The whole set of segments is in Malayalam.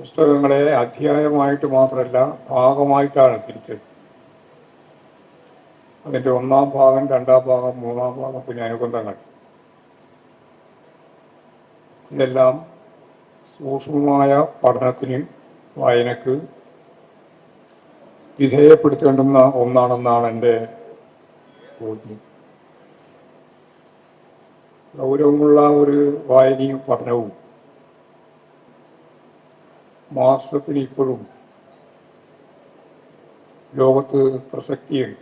പുസ്തകങ്ങളെ അധ്യായമായിട്ട് മാത്രമല്ല ഭാഗമായിട്ടാണ് തിരിച്ചത്. അതിന്റെ ഒന്നാം ഭാഗം രണ്ടാം ഭാഗം മൂന്നാം ഭാഗം പിന്നെ അനുബന്ധങ്ങൾ. ഇതെല്ലാം സൂക്ഷ്മമായ പഠനത്തിന് വായനക്ക് വിധേയപ്പെടുത്തേണ്ടുന്ന ഒന്നാണെന്നാണ് എന്റെ ബോധ്യം. ഗൗരവമുള്ള ഒരു വായനയും പഠനവും മാർക്സത്തിന് ഇപ്പോഴും ലോകത്ത് പ്രസക്തിയുണ്ട്.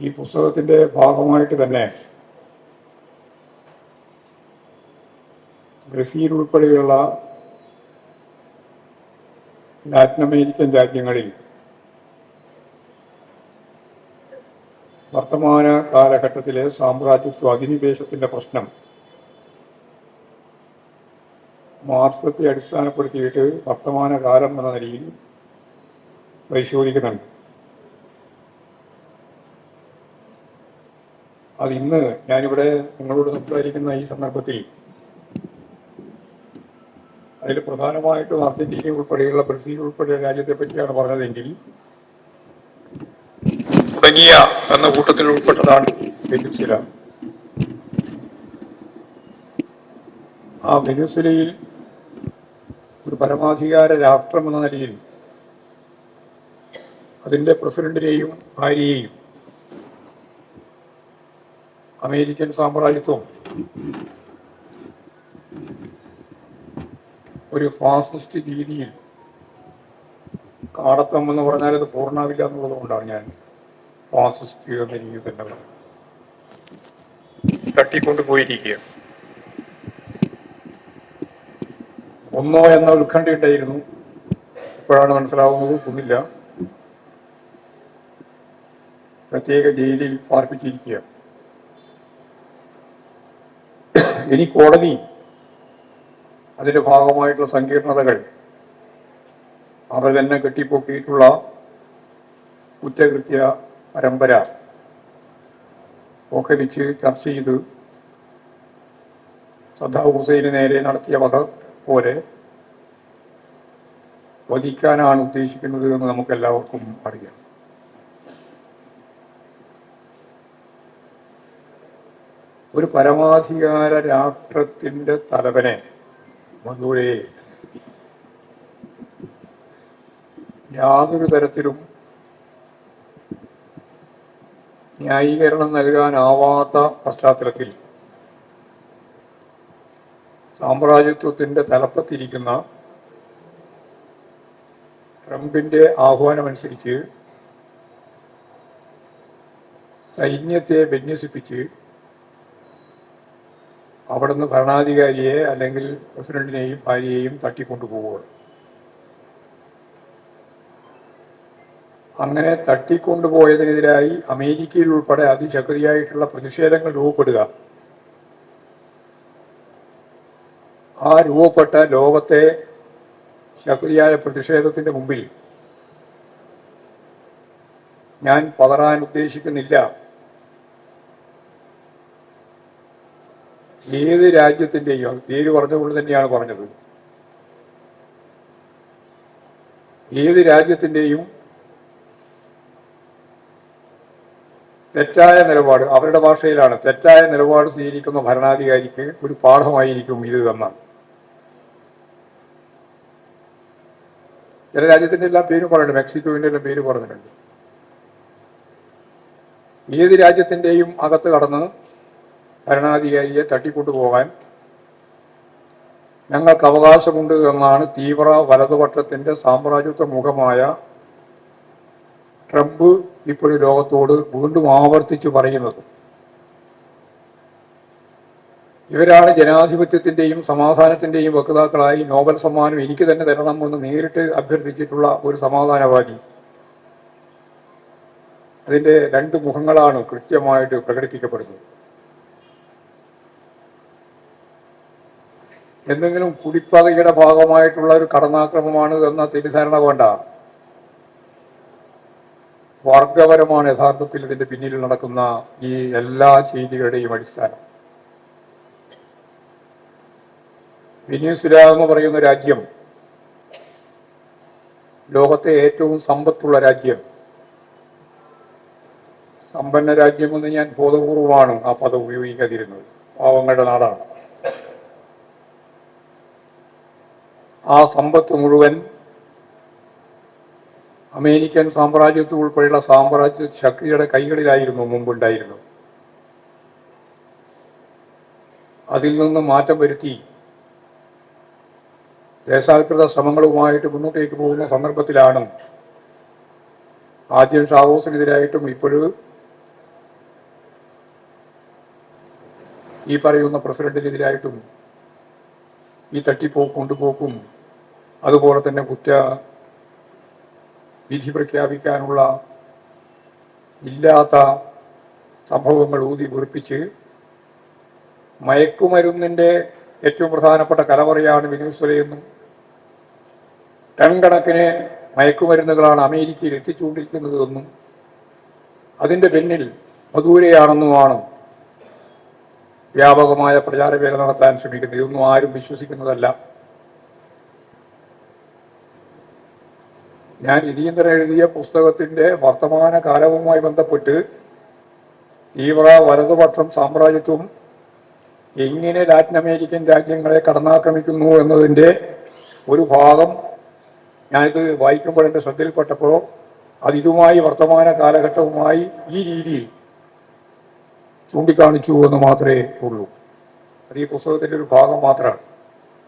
ഈ പുസ്തകത്തിന്റെ ഭാഗമായിട്ട് തന്നെ ബ്രസീൽ ഉൾപ്പെടെയുള്ള ലാറ്റിൻ അമേരിക്കൻ രാജ്യങ്ങളിൽ വർത്തമാന കാലഘട്ടത്തിലെ സാമ്രാജ്യത്വ അധിനിവേശത്തിന്റെ പ്രശ്നം മാർക്സത്തെ അടിസ്ഥാനപ്പെടുത്തിയിട്ട് വർത്തമാന കാലം എന്ന നിലയിൽ പരിശോധിക്കുന്നുണ്ട്. അത് ഇന്ന് ഞാനിവിടെ നിങ്ങളോട് സംസാരിക്കുന്ന ഈ സന്ദർഭത്തിൽ അതിൽ പ്രധാനമായിട്ടും അർജന്റീന ഉൾപ്പെടെയുള്ള ബ്രസീൽ ഉൾപ്പെടെയുള്ള രാജ്യത്തെ പറ്റിയാണ് പറഞ്ഞതെങ്കിൽ തുടങ്ങിയ എന്ന കൂട്ടത്തിൽ ഉൾപ്പെട്ടതാണ് വെനിസ്വല. ആ വെനിസ്വലയിൽ ഒരു പരമാധികാര രാഷ്ട്രം എന്ന നിലയിൽ അതിന്റെ പ്രസിഡന്റിനെയും ഭാര്യയെയും അമേരിക്കൻ സാമ്രാജ്യത്വം ഒരു ഫാസിസ്റ്റ് രീതിയിൽ കാടത്തം എന്ന് പറഞ്ഞാൽ അത് പൂർണാവില്ല എന്നുള്ളത് കൊണ്ടാണ് ഞാൻ ഫാസിസ്റ്റ് എന്ന രീതിയിൽ തന്നെ തട്ടിക്കൊണ്ട് പോയിരിക്കുക ഒന്നോ എന്ന ഉത്കണ്ഠയുണ്ടായിരുന്നു. ഇപ്പോഴാണ് മനസ്സിലാവുന്നത് ഒന്നില്ല പ്രത്യേക ജയിലിൽ പാർപ്പിച്ചിരിക്കുക. ഇനി കോടതി അതിന്റെ ഭാഗമായിട്ടുള്ള സങ്കീർണതകൾ അവർ തന്നെ കെട്ടിപ്പൊക്കിയിട്ടുള്ള കുറ്റകൃത്യ പരമ്പര ഒക്കെ വെച്ച് ചർച്ച ചെയ്ത് സദ്ദാ ഹുസൈന് നേരെ നടത്തിയ വക പോലെ വധിക്കാനാണ് ഉദ്ദേശിക്കുന്നത് എന്ന് നമുക്ക് എല്ലാവർക്കും അറിയാം. ഒരു പരമാധികാര രാഷ്ട്രത്തിന്റെ തലവനെ മധുരയെ യാതൊരു തരത്തിലും ന്യായീകരണം നൽകാനാവാത്ത പശ്ചാത്തലത്തിൽ സാമ്രാജ്യത്വത്തിന്റെ തലപ്പത്തിരിക്കുന്ന ട്രംപിന്റെ ആഹ്വാനമനുസരിച്ച് സൈന്യത്തെ വിന്യസിപ്പിച്ച് അവിടുന്ന് ഭരണാധികാരിയെ അല്ലെങ്കിൽ പ്രസിഡന്റിനെയും ഭാര്യയെയും തട്ടിക്കൊണ്ടുപോവുക. അങ്ങനെ തട്ടിക്കൊണ്ടുപോയതിനെതിരായി അമേരിക്കയിൽ ഉൾപ്പെടെ അതിശക്തിയായിട്ടുള്ള പ്രതിഷേധങ്ങൾ രൂപപ്പെടുക. ആ രൂപപ്പെട്ട ലോകത്തെ ശക്തിയായ പ്രതിഷേധത്തിന്റെ മുമ്പിൽ ഞാൻ പതറാൻ ഉദ്ദേശിക്കുന്നില്ല. ഏത് രാജ്യത്തിന്റെയും അത് പേര് പറഞ്ഞുകൊണ്ട് തന്നെയാണ് പറഞ്ഞത്. ഏത് രാജ്യത്തിന്റെയും തെറ്റായ നിലപാട് അവരുടെ ഭാഷയിലാണ് തെറ്റായ നിലപാട് സ്വീകരിക്കുന്ന ഭരണാധികാരിക്ക് ഒരു പാഠമായിരിക്കും ഇത് എന്നാണ് ചില രാജ്യത്തിന്റെ എല്ലാ പേരും പറഞ്ഞിട്ടുണ്ട് മെക്സിക്കോവിന്റെ എല്ലാം പേര് പറഞ്ഞിട്ടുണ്ട് ഏത് രാജ്യത്തിന്റെയും അകത്ത് കടന്ന് ഭരണാധികാരിയെ തട്ടിക്കൊണ്ടുപോകാൻ ഞങ്ങൾക്ക് അവകാശമുണ്ട് എന്നാണ് തീവ്ര വലതുപക്ഷത്തിന്റെ സാമ്രാജ്യത്വ മുഖമായ ട്രംപ് ഇപ്പോഴും ലോകത്തോട് വീണ്ടും ആവർത്തിച്ചു പറയുന്നത്. ഇവരാണ് ജനാധിപത്യത്തിന്റെയും സമാധാനത്തിന്റെയും വക്താക്കളായി നോബൽ സമ്മാനം എനിക്ക് തന്നെ തരണം എന്ന് നേരിട്ട് അഭ്യർത്ഥിച്ചിട്ടുള്ള ഒരു സമാധാനവാദി. അതിന്റെ രണ്ട് മുഖങ്ങളാണ് കൃത്യമായിട്ട് പ്രകടിപ്പിക്കപ്പെടുന്നത്. എന്തെങ്കിലും കുടിപ്പകയുടെ ഭാഗമായിട്ടുള്ള ഒരു കടന്നാക്രമമാണ് എന്ന തെറ്റിദ്ധാരണ വേണ്ട. വർഗപരമാണ് യഥാർത്ഥത്തിൽ ഇതിന്റെ പിന്നിൽ നടക്കുന്ന ഈ എല്ലാ ചെയ്തികളുടെയും അടിസ്ഥാനം. വെനീസുല എന്ന് പറയുന്ന രാജ്യം. ലോകത്തെ ഏറ്റവും സമ്പത്തുള്ള രാജ്യം. സമ്പന്ന രാജ്യമെന്ന് ഞാൻ ബോധപൂർവമാണ് ആ പദം ഉപയോഗിക്കാതിരുന്നത്. പാവങ്ങളുടെ നാടാണ്. ആ സമ്പത്ത് മുഴുവൻ അമേരിക്കൻ സാമ്രാജ്യത്വം ഉൾപ്പെടെയുള്ള സാമ്രാജ്യ ശക്തിയുടെ കൈകളിലായിരുന്നു മുമ്പുണ്ടായിരുന്നു അതിൽ നിന്ന് മാറ്റം വരുത്തി ദേശാൽകൃത ശ്രമങ്ങളുമായിട്ട് മുന്നോട്ടേക്ക് പോകുന്ന സന്ദർഭത്തിലാണ് ആദ്യം ഷാവോസിനെതിരായിട്ടും ഇപ്പോഴും ഈ പറയുന്ന പ്രസിഡന്റിനെതിരായിട്ടും ഈ തട്ടിപ്പോക്ക് കൊണ്ടുപോക്കും അതുപോലെ തന്നെ കുറ്റ വിധി പ്രഖ്യാപിക്കാനുള്ള ഇല്ലാത്ത സംഭവങ്ങൾ ഊതി കുറിപ്പിച്ച് മയക്കുമരുന്നിന്റെ ഏറ്റവും പ്രധാനപ്പെട്ട കലവറയാണ് വെനീസ്വലയെന്നും ടൺ കണക്കിന് മയക്കുമരുന്നുകളാണ് അമേരിക്കയിൽ എത്തിച്ചുകൊണ്ടിരിക്കുന്നതെന്നും അതിന്റെ പിന്നിൽ മധൂരയാണെന്നുമാണ് വ്യാപകമായ പ്രചാരവേല നടത്താൻ ശ്രമിക്കുന്നത്. ഇതൊന്നും ആരും വിശ്വസിക്കുന്നതല്ല. ഞാൻ ഇതീന്ദ്രൻ എഴുതിയ പുസ്തകത്തിന്റെ വർത്തമാന കാലവുമായി ബന്ധപ്പെട്ട് തീവ്ര വലതുപക്ഷം സാമ്രാജ്യത്വം എങ്ങനെ ലാറ്റിൻ അമേരിക്കൻ രാജ്യങ്ങളെ കടന്നാക്രമിക്കുന്നു എന്നതിന്റെ ഒരു ഭാഗം ഞാനിത് വായിക്കുമ്പോൾ എന്റെ ശ്രദ്ധയിൽപ്പെട്ടപ്പോൾ അതിതുമായി വർത്തമാന കാലഘട്ടവുമായി ഈ രീതിയിൽ ചൂണ്ടിക്കാണിച്ചു എന്ന് മാത്രമേ ഉള്ളൂ. അത് ഈ പുസ്തകത്തിന്റെ ഒരു ഭാഗം മാത്രമാണ്.